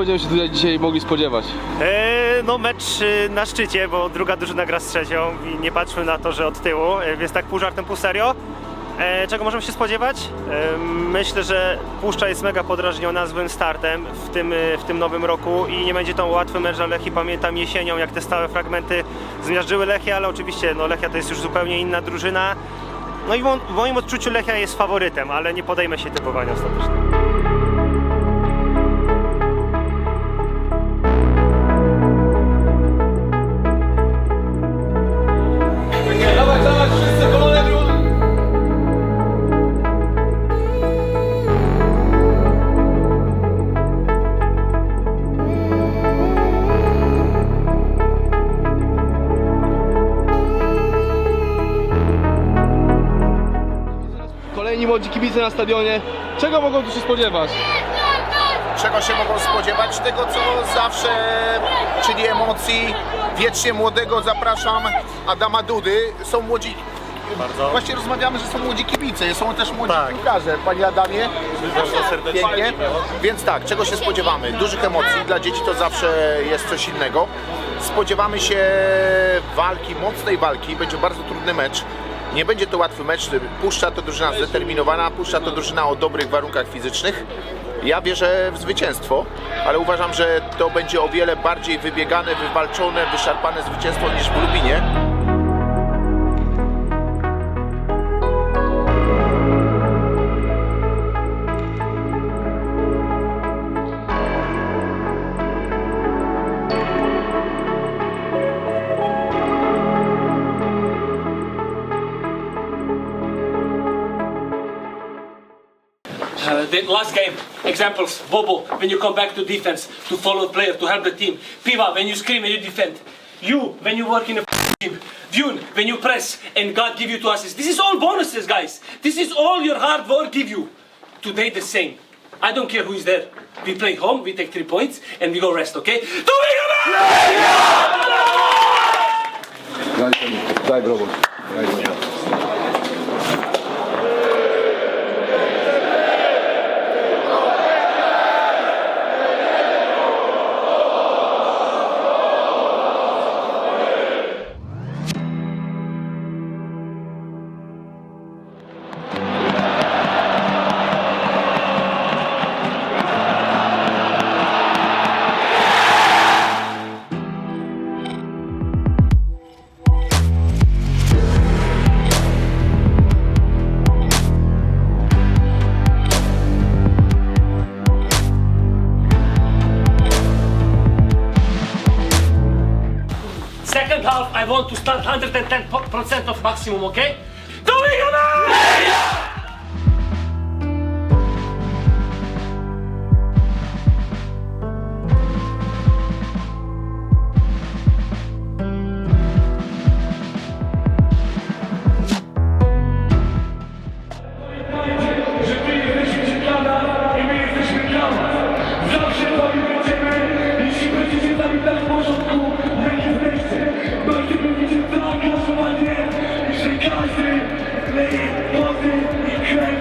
Będziemy się tutaj dzisiaj mogli spodziewać? E, no mecz y, na szczycie, bo druga drużyna gra z trzecią i nie patrzmy na to, że od tyłu, e, więc tak pół żartem, pół serio. E, czego możemy się spodziewać? Myślę, że Puszcza jest mega podrażniona złym startem w tym, w tym nowym roku i nie będzie to łatwy mecz dla Lechii. Pamiętam jesienią, jak te stałe fragmenty zmiażdżyły Lechię, ale oczywiście no, Lechia to jest już zupełnie inna drużyna. No i w w moim odczuciu Lechia jest faworytem, ale nie podejmę się typowania ostatecznie. Kolejni młodzi kibice na stadionie. Czego mogą tu się spodziewać? czego się mogą spodziewać, tego co zawsze, czyli emocji. Wiecznie młodego zapraszam Adama Dudy. Są młodzi. Bardzo. Właśnie rozmawiamy, że są młodzi kibice, są też młodzi Tak. piłkarze. Panie Adamie, Bardzo serdecznie. pięknie. Więc tak, czego się spodziewamy? Dużych emocji, dla dzieci to zawsze jest coś innego. Spodziewamy się walki, mocnej walki, będzie bardzo trudny mecz. Nie będzie to łatwy mecz. Puszcza to drużyna zdeterminowana, puszcza to drużyna o dobrych warunkach fizycznych. Ja wierzę w zwycięstwo, ale uważam, że to będzie o wiele bardziej wybiegane, wywalczone, wyszarpane zwycięstwo niż w Lubinie. Uh, the last game, examples, Bobo, when you come back to defense, to follow the player, to help the team. Piva, when you scream and you defend. You, when you work in a team. Dune, when you press and God give you to assists. This is all bonuses, guys. This is all your hard work give you. Today the same. I don't care who is there. We play home, we take three points, and we go rest, okay? Do we Daj, daj I want to start 110% of maximum, okay? Do we now! Because they love it, you can't,